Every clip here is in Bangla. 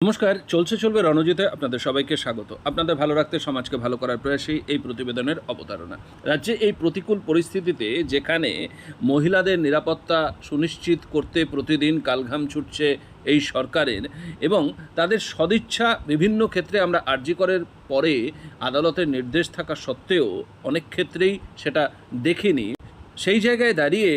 নমস্কার, চলছে, চলবে রণজিতে আপনাদের সবাইকে স্বাগত। আপনাদের ভালো রাখতে, সমাজকে ভালো করার প্রয়াসেই এই প্রতিবেদনের অবতারণা। রাজ্যে এই প্রতিকূল পরিস্থিতিতে যেখানে মহিলাদের নিরাপত্তা সুনিশ্চিত করতে প্রতিদিন কালঘাম ছুটছে এই সরকারের এবং তাদের সদিচ্ছা বিভিন্ন ক্ষেত্রে আমরা আর্জি করার পরে আদালতের নির্দেশ থাকা সত্ত্বেও অনেক ক্ষেত্রেই সেটা দেখিনি। সেই জায়গায় দাঁড়িয়ে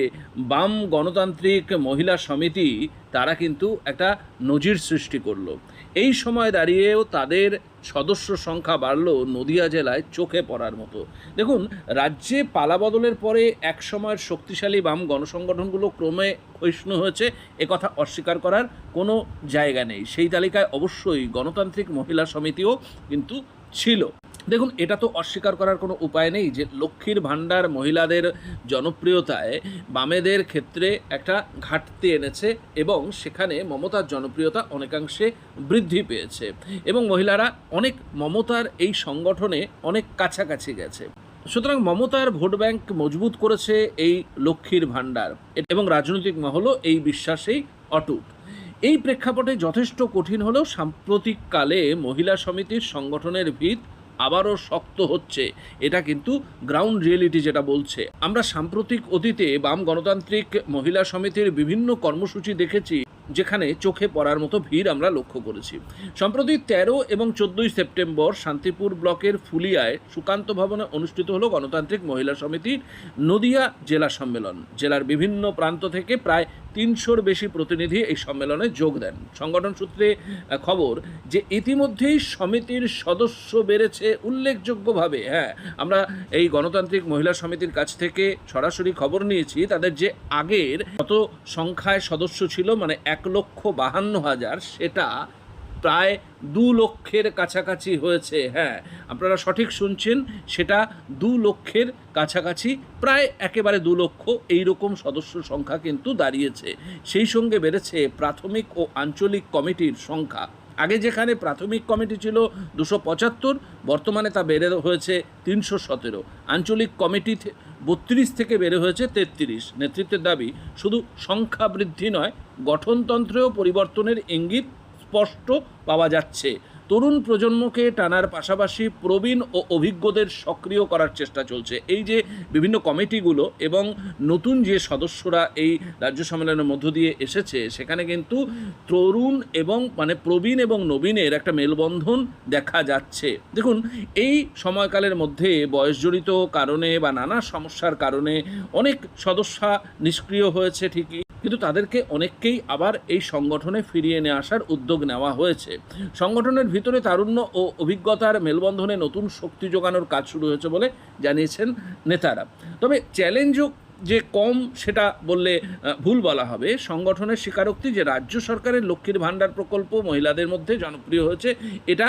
বাম গণতান্ত্রিক মহিলা সমিতি, তারা কিন্তু একটা নজির সৃষ্টি করল। এই সময় দাঁড়িয়েও তাদের সদস্য সংখ্যা বাড়ল নদিয়া জেলায় চোখে পড়ার মতো। দেখুন, রাজ্যে পালাবদলের পরে এক সময়ের শক্তিশালী বাম গণসংগঠনগুলো ক্রমে ক্ষয়িষ্ণু হয়েছে একথা অস্বীকার করার কোনো জায়গা নেই। সেই তালিকায় অবশ্যই গণতান্ত্রিক মহিলা সমিতিও কিন্তু ছিল। দেখুন, এটা তো অস্বীকার করার কোনো উপায় নেই যে লক্ষ্মীর ভাণ্ডার মহিলাদের জনপ্রিয়তায় বামেদের ক্ষেত্রে একটা ঘাটতি এনেছে এবং সেখানে মমতার জনপ্রিয়তা অনেকাংশে বৃদ্ধি পেয়েছে এবং মহিলারা অনেক মমতার এই সংগঠনে অনেক কাছাকাছি গেছে। সুতরাং মমতার ভোট ব্যাংক মজবুত করেছে এই লক্ষ্মীর ভাণ্ডার এবং রাজনৈতিক মহলও এই বিশ্বাসেই অটুট। এই প্রেক্ষাপটে যথেষ্ট কঠিন হলেও সাম্প্রতিককালে মহিলা সমিতির সংগঠনের ভিত আবারও শক্ত হচ্ছে। এটা কিন্তু গ্রাউন্ড রিয়েলিটি যেটা বলছে। আমরা সাম্প্রতিক অতীতে বাম গণতান্ত্রিক মহিলা সমিতির বিভিন্ন কর্মসূচি দেখেছি, যেখানে চোখে পড়ার মতো ভিড় আমরা লক্ষ্য করেছি। সম্প্রতি তেরো এবং চোদ্দই সেপ্টেম্বর শান্তিপুর ব্লকের ফুলিয়ায় সুকান্ত ভবনে অনুষ্ঠিত হলো গণতান্ত্রিক মহিলা সমিতির নদিয়া জেলা সম্মেলন। জেলার বিভিন্ন প্রান্ত থেকে প্রায় তিনশোর বেশি প্রতিনিধি এই সম্মেলনে যোগ দেন। সংগঠন সূত্রে খবর যে ইতিমধ্যেই সমিতির সদস্য বেড়েছে উল্লেখযোগ্যভাবে। হ্যাঁ আমরা এই গণতান্ত্রিক মহিলা সমিতির কাছ থেকে সরাসরি খবর নিয়েছি, তাদের যে আগের কত সংখ্যায় সদস্য ছিল মানে এক লক্ষ বাহান্ন হাজার, সেটা প্রায় দু লক্ষের কাছাকাছি হয়েছে হ্যাঁ। আপনারা সঠিক শুনছেন, সেটা দু লক্ষের কাছাকাছি, প্রায় একেবারে দু লক্ষ এই রকম সদস্য সংখ্যা কিন্তু দাঁড়িয়েছে। সেই সঙ্গে বেড়েছে প্রাথমিক ও আঞ্চলিক কমিটির সংখ্যা। আগে যেখানে প্রাথমিক কমিটি ছিল দুশো পঁচাত্তর, বর্তমানে তা বেড়ে হয়েছে তিনশো সতেরো। আঞ্চলিক কমিটি বত্রিশ থেকে বেড়ে হয়েছে তেত্রিশ। নেতৃত্বের দাবি শুধু সংখ্যা বৃদ্ধি নয়, গঠনতন্ত্রেও পরিবর্তনের ইঙ্গিত স্পষ্ট পাওয়া যাচ্ছে। তরুণ প্রজন্মকে টানার পাশাপাশি প্রবীণ ও অভিজ্ঞদের সক্রিয় করার চেষ্টা চলছে। এই যে বিভিন্ন কমিটিগুলো এবং নতুন যে সদস্যরা এই রাজ্য সম্মেলনের মধ্য দিয়ে এসেছে, সেখানে কিন্তু তরুণ এবং মানে প্রবীণ এবং নবীনের একটা মেলবন্ধন দেখা যাচ্ছে। দেখুন, এই সময়কালের মধ্যে বয়সজনিত কারণে বা নানা সমস্যার কারণে অনেক সদস্যা নিষ্ক্রিয় হয়েছে ঠিকই। কিন্তু তাদেরকে অনেককেই আবার এই সংগঠনে ফিরিয়ে নিয়ে আসার উদ্যোগ নেওয়া হয়েছে। সংগঠনের ভিতরে তারুণ্য ও অভিজ্ঞতার মেলবন্ধনে নতুন শক্তি যোগানোর কাজ শুরু হয়েছে বলে জানিয়েছেন নেতারা। তবে চ্যালেঞ্জও যে কম সেটা বললে ভুল বলা হবে। সংগঠনের স্বীকারোক্তি যে রাজ্য সরকারের লক্ষ্মীর ভাণ্ডার প্রকল্প মহিলাদের মধ্যে জনপ্রিয় হয়েছে, এটা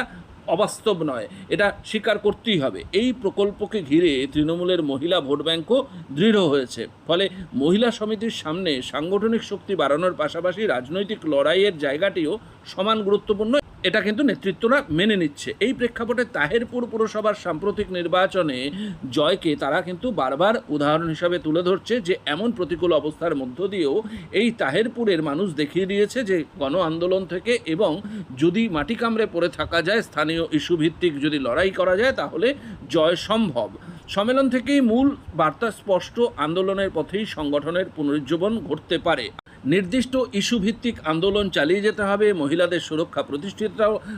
অবাস্তব নয়, এটা স্বীকার করতেই হবে। এই প্রকল্পকে ঘিরে তৃণমূলের মহিলা ভোট ব্যাঙ্কও দৃঢ় হয়েছে। ফলে মহিলা সমিতির সামনে সাংগঠনিক শক্তি বাড়ানোর পাশাপাশি রাজনৈতিক লড়াইয়ের জায়গাটিও সমান গুরুত্বপূর্ণ এটা কিন্তু নেতৃত্বরা মেনে নিচ্ছে। এই প্রেক্ষাপটে তাহেরপুর পুরসভার সাম্প্রতিক নির্বাচনে জয়কে তারা কিন্তু বারবার উদাহরণ হিসাবে তুলে ধরছে যে, এমন প্রতিকূল অবস্থার মধ্য দিয়েও এই তাহেরপুরের মানুষ দেখিয়ে দিয়েছে যে, গণ আন্দোলন থেকে এবং যদি মাটি কামড়ে পড়ে থাকা যায়, স্থানীয় ইস্যু ভিত্তিক যদি লড়াই করা যায়, তাহলে জয় সম্ভব। সম্মেলন থেকেই মূল বার্তা স্পষ্ট, আন্দোলনের পথেই সংগঠনের পুনরুজ্জীবন ঘটতে পারে। নির্দিষ্ট ইস্যু ভিত্তিক আন্দোলন চালিয়ে যেতে হবে, মহিলাদের সুরক্ষা প্রতিষ্ঠিত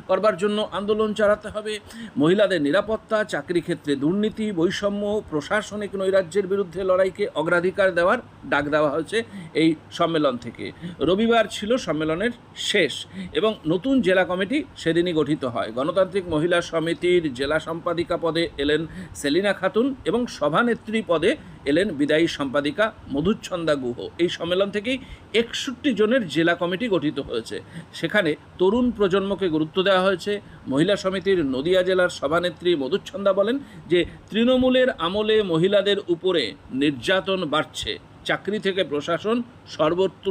করবার জন্য আন্দোলন চালাতে হবে। মহিলাদের নিরাপত্তা, চাকরি ক্ষেত্রে দুর্নীতি, বৈষম্য, প্রশাসনিক নৈরাজ্যের বিরুদ্ধে লড়াইকে অগ্রাধিকার দেওয়ার ডাক দেওয়া হয়েছে এই সম্মেলন থেকে। রবিবার ছিল সম্মেলনের শেষ এবং নতুন জেলা কমিটি সেদিনই গঠিত হয়। গণতান্ত্রিক মহিলা সমিতির জেলা সম্পাদিকা পদে এলেন সেলিনা খাতুন এবং সভানেত্রী পদে এলেন বিদায়ী সম্পাদিকা মধুচ্ছন্দা গুহ। এই সম্মেলন থেকেই একষট্টি জনের জেলা কমিটি গঠিত হয়েছে। সেখানে তরুণ প্রজন্মকে গুরুত্ব দেওয়া হয়েছে। মহিলা সমিতির নদিয়া জেলার সভানেত্রী মধুচ্ছন্দা বলেন যে, তৃণমূলের আমলে মহিলাদের উপরে নির্যাতন বাড়ছে। চাকরি থেকে প্রশাসন সর্বত্র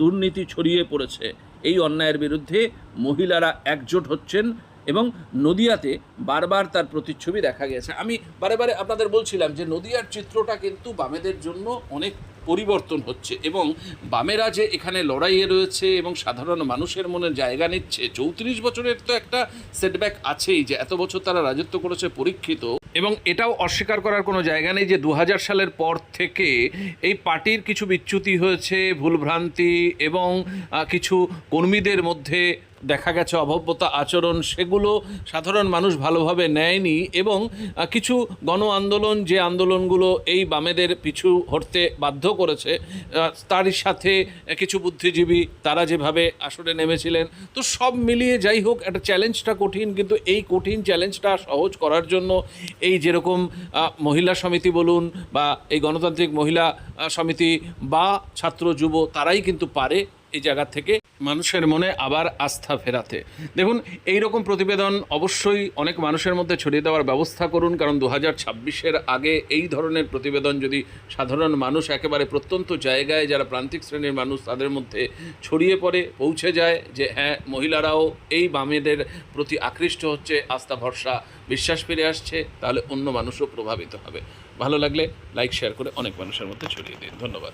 দুর্নীতি ছড়িয়ে পড়েছে। এই অন্যায়ের বিরুদ্ধে মহিলারা একজোট হচ্ছেন এবং নদিয়াতে বারবার তার প্রতিচ্ছবি দেখা গেছে। আমি বারে বারে আপনাদের বলছিলাম যে, নদিয়ার চিত্রটা কিন্তু বামেদের জন্য অনেক পরিবর্তন হচ্ছে এবং বামেরা যে এখানে লড়াইয়ে রয়েছে এবং সাধারণ মানুষের মনে জায়গা নিচ্ছে। চৌত্রিশ বছরের তো একটা সেটব্যাক আছেই যে এত বছর তারা রাজত্ব করেছে পরীক্ষিত এবং এটাও অস্বীকার করার কোনো জায়গা নেই যে দু হাজার সালের পর থেকে এই পার্টির কিছু বিচ্যুতি হয়েছে, ভুলভ্রান্তি এবং কিছু কর্মীদের মধ্যে দেখা গেছে অভব্যতা আচরণ, সেগুলো সাধারণ মানুষ ভালোভাবে নেয়নি এবং কিছু গণ আন্দোলন যে আন্দোলনগুলো এই বামেদের পিছু হটতে বাধ্য করেছে তার সাথে কিছু বুদ্ধিজীবী তারা যেভাবে আসরে নেমেছিলেন। তো সব মিলিয়ে যাই হোক, একটা চ্যালেঞ্জটা কঠিন, কিন্তু এই কঠিন চ্যালেঞ্জটা সহজ করার জন্য এই যেরকম মহিলা সমিতি বলুন বা এই গণতান্ত্রিক মহিলা সমিতি বা ছাত্র, যুব তারাই কিন্তু পারে এই জায়গা থেকে মানুষের মনে আবার আস্থা ফেরাতে। দেখুন এই রকম প্রতিবেদন অবশ্যই অনেক মানুষের মধ্যে ছড়িয়ে দেওয়ার ব্যবস্থা করুন, কারণ দু হাজার ছাব্বিশের আগে এই ধরনের প্রতিবেদন যদি সাধারণ মানুষ একেবারে প্রত্যন্ত জায়গায়, যারা প্রান্তিক শ্রেণির মানুষ, তাদের মধ্যে ছড়িয়ে পড়ে, পৌঁছে যায় যে হ্যাঁ মহিলারাও এই বামেদের প্রতি আকৃষ্ট হচ্ছে, আস্থা, ভরসা, বিশ্বাস ফিরে আসছে, তাহলে অন্য মানুষও প্রভাবিত হবে। ভালো লাগলে লাইক, শেয়ার করে অনেক মানুষের মধ্যে ছড়িয়ে দিন। ধন্যবাদ।